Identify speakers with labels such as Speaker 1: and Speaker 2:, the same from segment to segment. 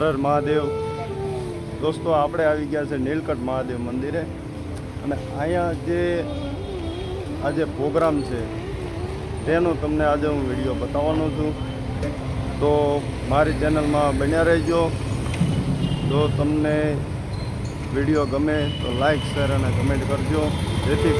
Speaker 1: હરર મહાદેવ. દોસ્તો, આપણે આવી ગયા છે નીલકંઠ મહાદેવ મંદિરે. અને અહીંયા જે આજે પ્રોગ્રામ છે, તેનો તમને આજે હું વીડિયો બતાવવાનો છું. તો મારી ચેનલમાં બન્યા રહેજો. જો તમને વીડિયો ગમે તો લાઈક, શેર અને કમેન્ટ કરજો. જેથી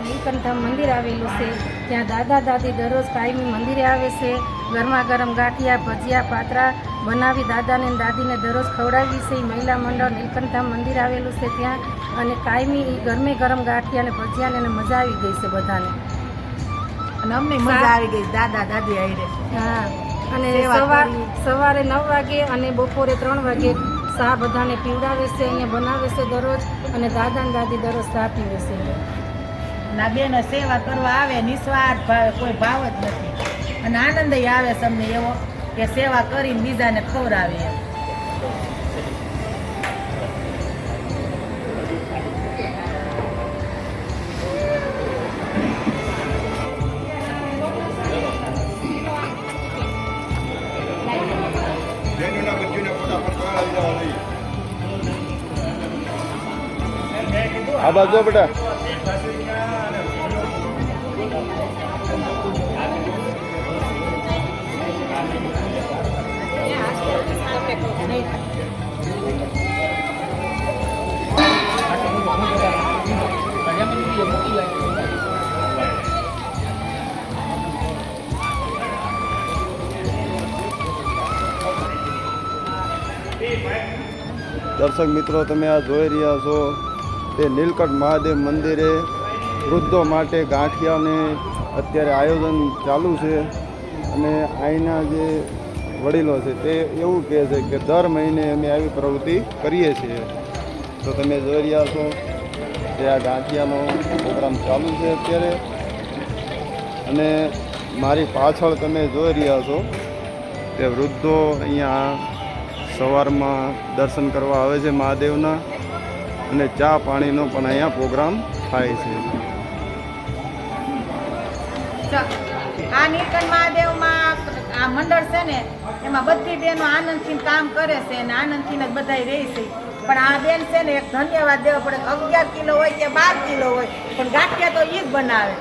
Speaker 2: આ મંદિર આવેલું છે. ત્યાં દાદા દાદી દરરોજ કાયમી મંદિરે આવે છે. ગરમા ગરમ ગાંઠિયા ભજીયા પાતરા બનાવી દાદાને દાદીને દરરોજ ખવડાવી છે. મહિલા મંડળ નીલકંઠ મંદિર આવેલું છે ત્યાં અને કાયમી ગરમે ગરમ ગાંઠિયા અને ભજીયાને એને મજા આવી ગઈ છે બધાને.
Speaker 3: અને અમને મજા આવી ગઈ. દાદા દાદી આઈ
Speaker 2: હા. અને સવાર સવારે નવ વાગે અને બપોરે ત્રણ વાગે શાહ બધાને પીવડાવે છે અહીંયા બનાવે છે દરરોજ અને દાદા ને દાદી દરરોજ શાહ પીવે છે.
Speaker 3: ના બેન સેવા કરવા આવે, નિસ્વાર્થ ભાવે, કોઈ ભાવ જ નથી. અને આનંદ આવે છે અમને એવો કે સેવા કરીને બીજાને ખવડાવે એમ.
Speaker 1: આ બાજુ બેટા. દર્શક મિત્રો, તમે આ જોઈ રહ્યા છો તે નીલકંઠ મહાદેવ મંદિરે વૃદ્ધો માટે ગાંઠિયાને અત્યારે આયોજન ચાલુ છે અને અહીંના જે વડીલો છે તે એવું કહે છે કે દર મહિને અમે આવી પ્રવૃત્તિ કરીએ છીએ. તો તમે જોઈ રહ્યા છો કે આ ગાંઠિયાનો પ્રોગ્રામ ચાલુ છે અત્યારે. અને મારી પાછળ તમે જોઈ રહ્યા છો તે વૃદ્ધો અહીંયા સવારમાં દર્શન કરવા આવે છે મહાદેવના અને ચા પાણીનો પણ અહીંયા પ્રોગ્રામ થાય છે.
Speaker 3: આ નીલકંઠ મહાદેવમાં આ મંડળ છે ને એમાં બધી બહેનો આનંદથી કામ કરે છે અને આનંદથી જ બધા રહે છે. પણ આ બેન છે ને એક ધન્યવાદ દેવો પડે અગિયાર કિલો હોય કે બાર કિલો હોય, પણ ગાંઠિયા તો એ જ બનાવે.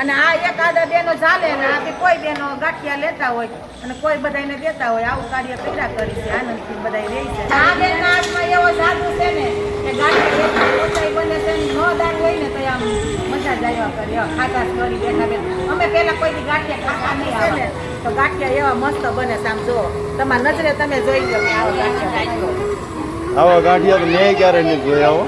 Speaker 3: અને આ એકાદા બેનો ચાલે ને આથી કોઈ બેનો ગાંઠિયા લેતા હોય અને કોઈ બધાને દેતા હોય. આવું કાર્ય કર્યા કરી છે, આનંદથી બધા રહે છે. આ બેનના હાથમાં એવો જાદુ છે ને અમે પહેલા કોઈ ગાંઠિયા ખાતા નહીં આવે. તો ગાંઠિયા એવા મસ્ત બને છે આમ જો તમારા નજરે તમે જોઈ લો આવા ગાંઠિયા
Speaker 1: આવા ગાંઠિયા તો મેં ક્યારે નહીં જોયા હો.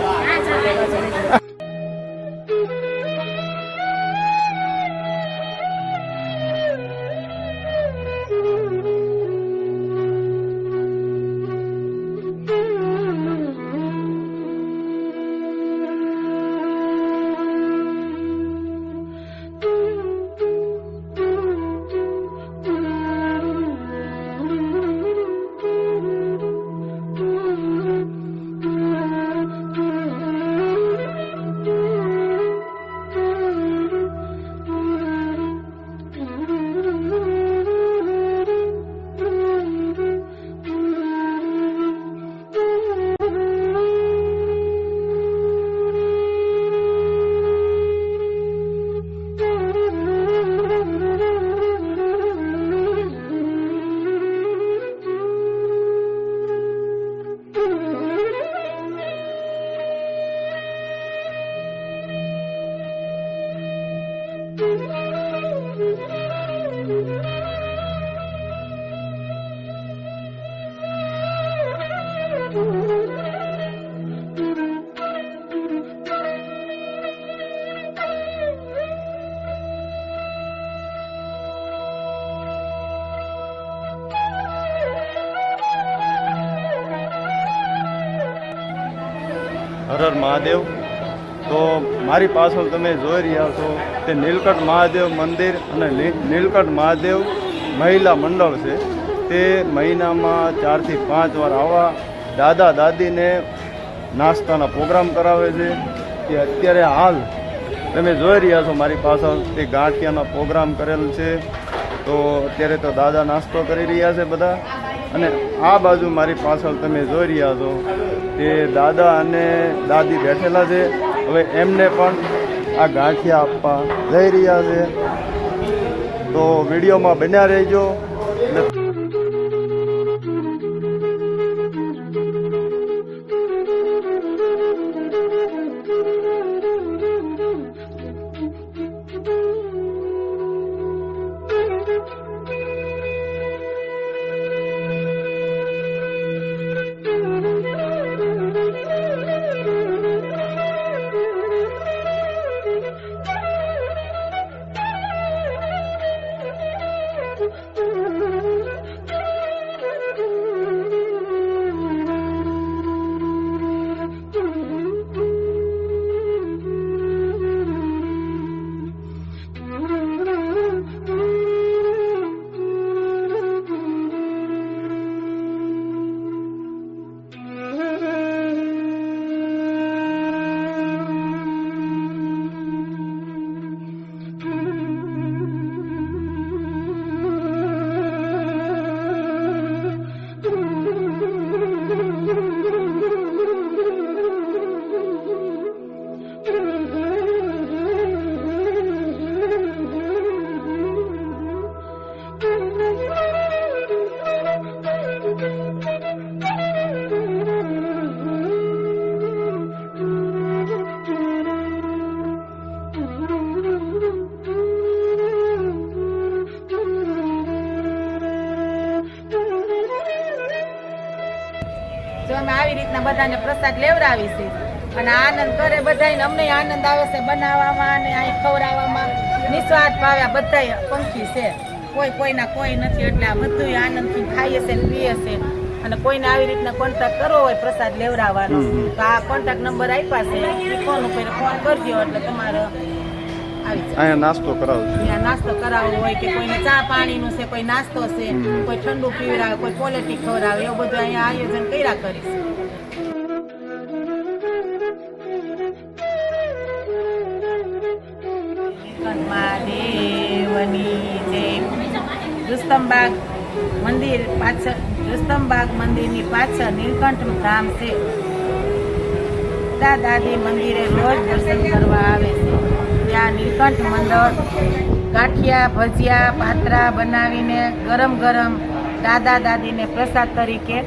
Speaker 1: મહાદેવ. તો મારી પાછળ તમે જોઈ રહ્યા છો તે નીલકંઠ મહાદેવ મંદિર અને નીલકંઠ મહાદેવ મહિલા મંડળ છે. તે મહિનામાં ચારથી પાંચ વાર આવા દાદા દાદીને નાસ્તાના પ્રોગ્રામ કરાવે છે. કે અત્યારે હાલ તમે જોઈ રહ્યા છો મારી પાછળ તે ગાંઠિયાનો પ્રોગ્રામ કરેલ છે. તો અત્યારે તો દાદા નાસ્તો કરી રહ્યા છે બધા. અને આ બાજુ મારી પાછળ તમે જોઈ રહ્યા છો તે દાદા અને દાદી બેઠેલા છે. હવે એમને પણ આ ગાંઠિયા આપવા જઈ રહ્યા છે. તો વિડીયોમાં બન્યા રહેજો.
Speaker 3: બધાને પ્રસાદ લેવડાવી છે. અને આનંદ કરે બધાને અમને આનંદ આવે છે બનાવવામાં અને અહીં ખવડાવવામાં. નિસ્વાર્થ ભાવ્યા બધા પંખી છે. કોઈ કોઈના કોઈ નથી એટલે આ બધું આનંદથી ખાઈએ છે ને પીએ છે. અને કોઈને આવી રીતના કોન્ટેક્ટ કરવો હોય પ્રસાદ લેવડાવવાનો. તો આ કોન્ટેક્ટ નંબર આપ્યા છે. ફોન ઉપર ફોન કરજો એટલે તમારે
Speaker 1: અહીંયા નાસ્તો કરાવો.
Speaker 3: અહીંયા નાસ્તો કરાવવો હોય કે કોઈને ચા પાણીનું છે કોઈ નાસ્તો છે કોઈ ઠંડુ પીવડાવે કોઈ પોલેટી ખવડાવે એવું બધું અહીંયા આયોજન કર્યા કરીશ રુસ્તમબાગ મંદિર પાછળ રસ્તમબાગ મંદિરની પાછળ નીલકંઠ ધામ છે. દાદા દાદી મંદિરે રોજ દર્શન કરવા આવે છે. ત્યાં નીલકંઠ મંડળ, ગાંઠિયા, ભજીયા, પાત્રા બનાવીને ગરમ ગરમ દાદા દાદીને પ્રસાદ તરીકે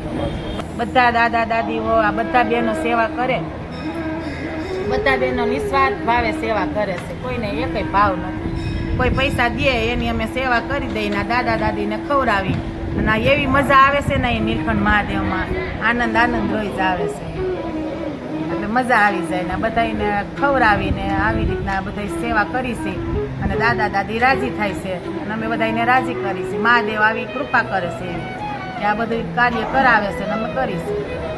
Speaker 3: બધા દાદા દાદીઓ, આ બધા બહેનો સેવા કરે. બધા બહેનો નિસ્વાર્થ ભાવે સેવા કરે છે. કોઈને એકય ભાવ નથી. કોઈ પૈસા દે, એની અમે સેવા કરી દઈએ ના દાદા દાદીને ખવડાવી. અને એવી મજા આવે છે ને એ નીલકંઠ મહાદેવમાં. આનંદ આનંદ રોજ આવે છે. એટલે મજા આવી જાય ને બધાને ખવડાવીને આવી રીતના બધા સેવા કરી છે. અને દાદા દાદી રાજી થાય છે. અને અમે બધાને રાજી કરી છે. મહાદેવ આવી કૃપા કરે છે. કે આ બધું કાર્ય કરાવે છે અને અમે કરીશું.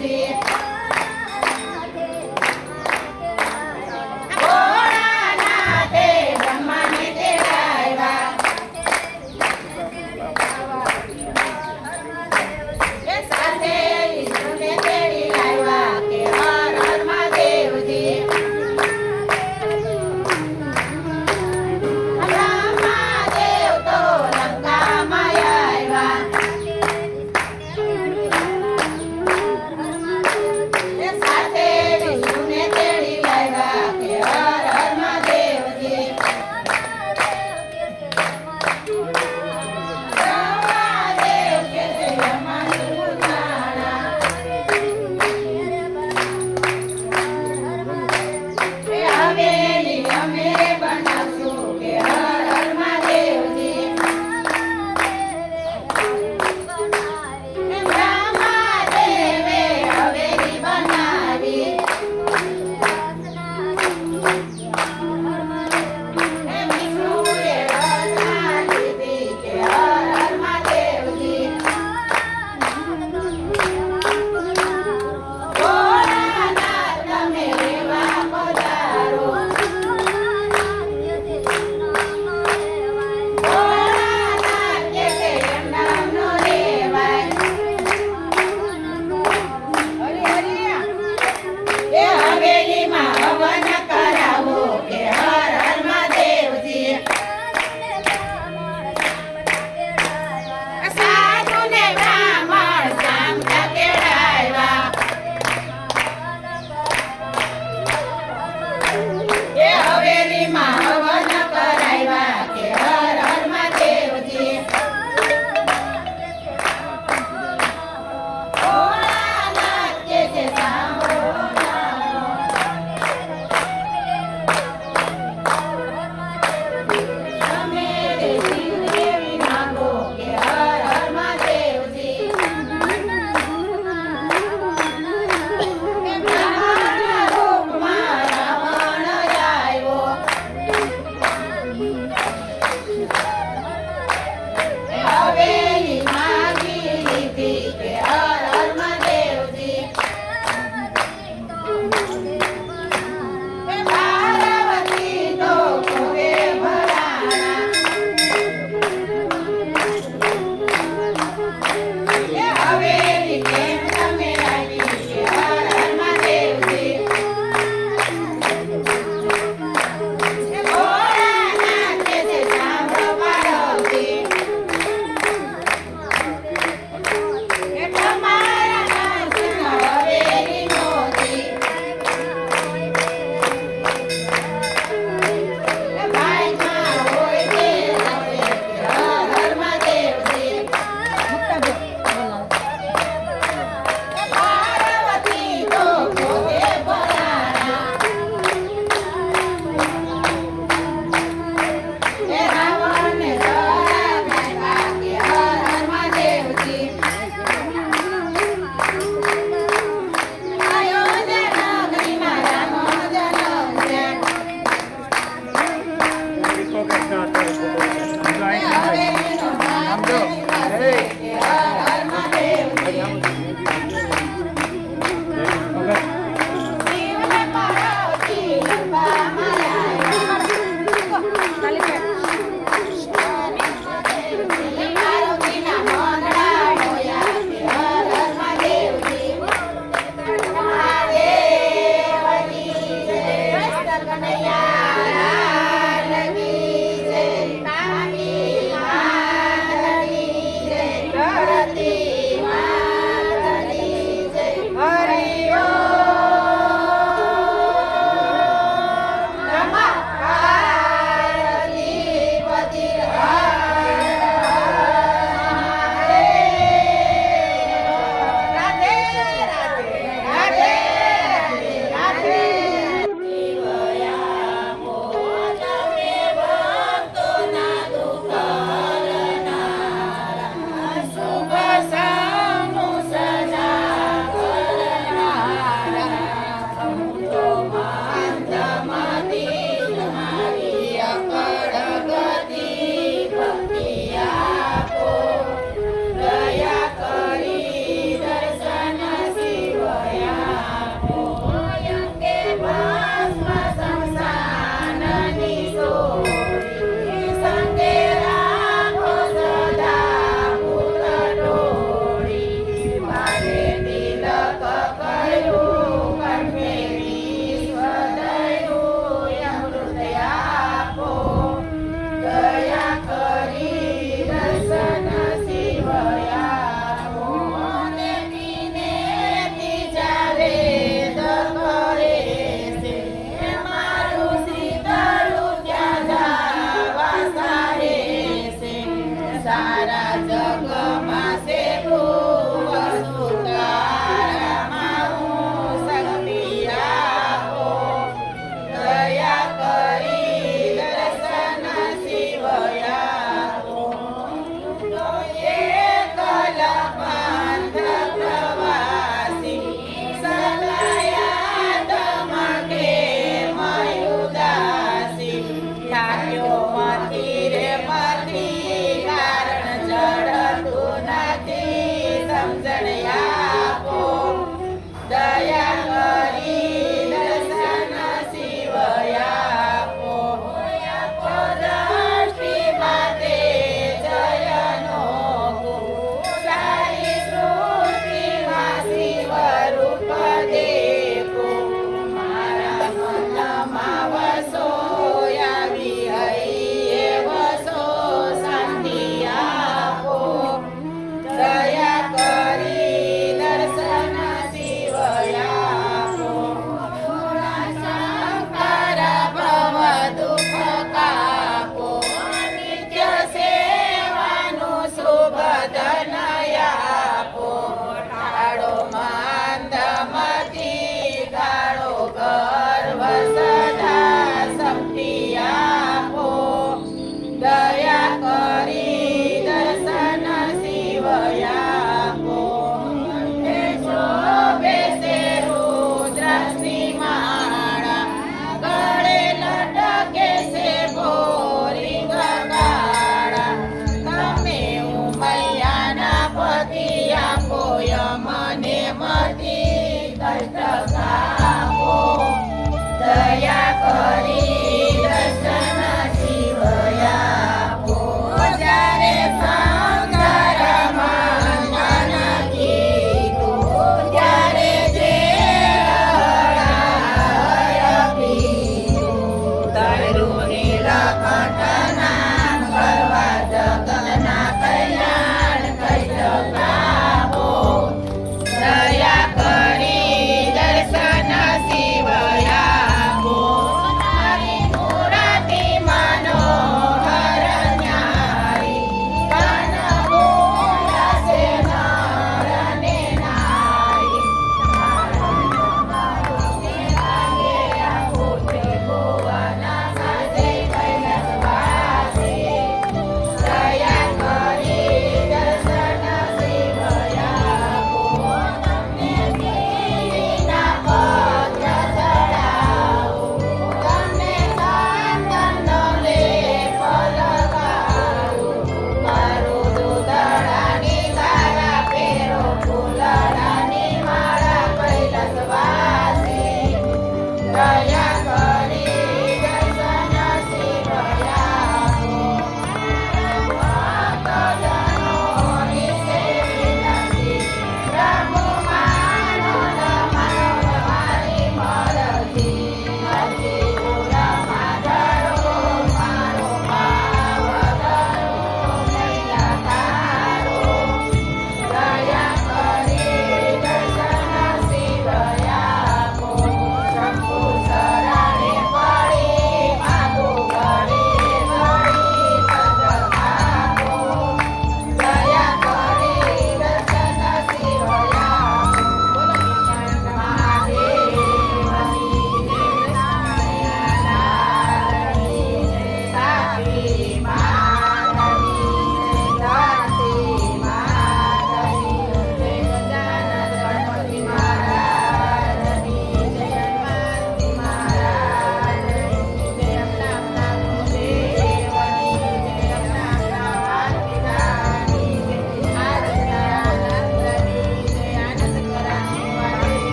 Speaker 4: Yeah.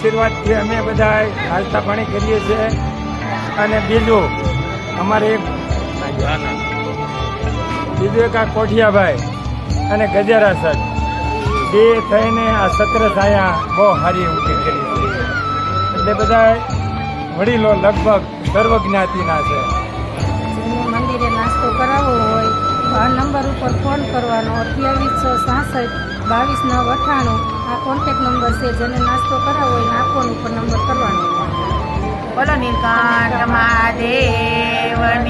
Speaker 4: આશીર્વાદથી અમે બધા નાસ્તા પાણી કરીએ છીએ. અને બીજું, અમારે એક બીજું એક આ કોઠિયાભાઈ અને ગજેરા સર. બે થઈને આ સત્ર છાયા બહુ સારી ઊભી કરી છે. એટલે બધા વડીલો લગભગ સર્વ જ્ઞાતિના છે
Speaker 2: મંદિરે નાસ્તો કરાવવો હોય આ નંબર ઉપર ફોન કરવાનો. અઠ્યાવીસો સાસઠ, બાવીસ નવ અઠ્ઠાણું. આ કોન્ટેક્ટ નંબર છે, જેને નાસ્તો કરાવો હોય ફોન ઉપર નંબર કરવાનો
Speaker 3: બોલો નીલકંઠ મહાદેવની